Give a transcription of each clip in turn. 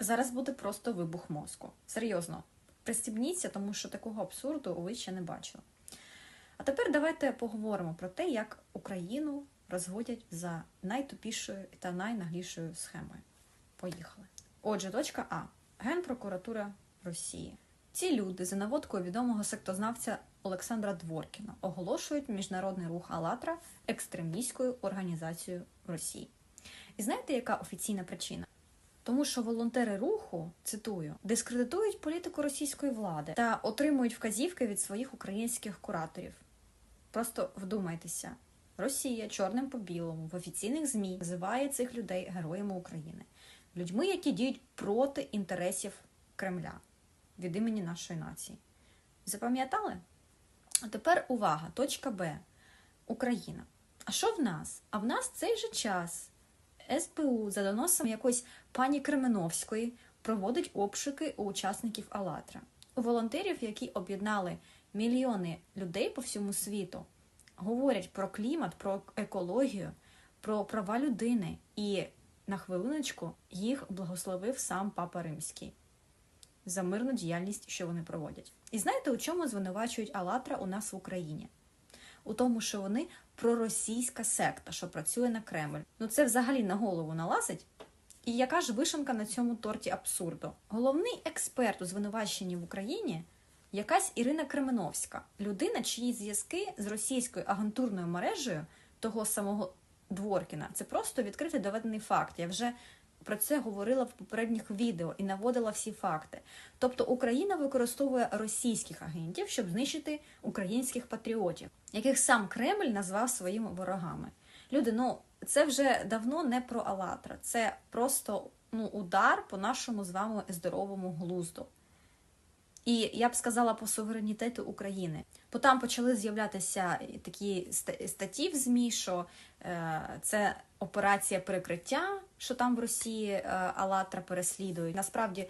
Зараз буде просто вибух мозку. Серйозно, пристібніться, тому що такого абсурду ви ще не бачили. А тепер давайте поговоримо про те, як Україну розводять за найтупішою та найнаглішою схемою. Поїхали. Отже, точка А. Генпрокуратура Росії. Ці люди за наводкою відомого сектознавця Олександра Дворкіна оголошують міжнародний рух «АЛЛАТРА» екстремістською організацією Росії. І знаєте, яка офіційна причина? Тому що волонтери руху, цитую, дискредитують політику російської влади та отримують вказівки від своїх українських кураторів. Просто вдумайтеся, Росія чорним по білому в офіційних ЗМІ називає цих людей героями України, людьми, які діють проти інтересів Кремля від імені нашої нації. Запам'ятали? А тепер увага, точка Б. Україна. А що в нас? А в нас цей же час СБУ за доносом якоїсь пані Кременовської проводить обшуки у учасників «АЛЛАТРА». У волонтерів, які об'єднали мільйони людей по всьому світу, говорять про клімат, про екологію, про права людини. І на хвилиночку їх благословив сам Папа Римський за мирну діяльність, що вони проводять. І знаєте, у чому звинувачують «АЛЛАТРА» у нас в Україні? У тому, що вони проросійська секта, що працює на Кремль. Ну це взагалі на голову налазить. І яка ж вишенка на цьому торті абсурду? Головний експерт у звинуваченні в Україні якась Ірина Кременовська, людина, чиї зв'язки з російською агентурною мережею того самого Дворкіна. Це просто відкритий доведений факт. Я вже про це говорила в попередніх відео і наводила всі факти. Тобто Україна використовує російських агентів, щоб знищити українських патріотів, яких сам Кремль назвав своїми ворогами. Люди, ну це вже давно не про Алатра, це просто ну, удар по нашому з вами здоровому глузду. І я б сказала по суверенітету України. Бо там почали з'являтися такі статті в ЗМІ, що е, це операція перекриття, що там в Росії е, Алатра переслідують. Насправді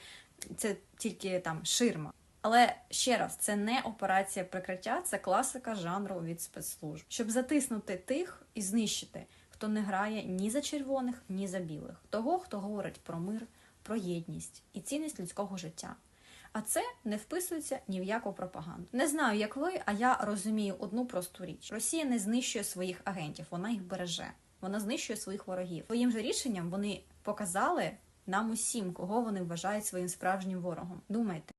це тільки там ширма. Але ще раз, це не операція прикриття, це класика жанру від спецслужб, щоб затиснути тих і знищити, хто не грає ні за червоних, ні за білих, того, хто говорить про мир, про єдність і цінність людського життя. А це не вписується ні в яку пропаганду. Не знаю, як ви, а я розумію одну просту річ: Росія не знищує своїх агентів, вона їх береже. Вона знищує своїх ворогів. Своїм же рішенням вони показали нам усім, кого вони вважають своїм справжнім ворогом. Думайте.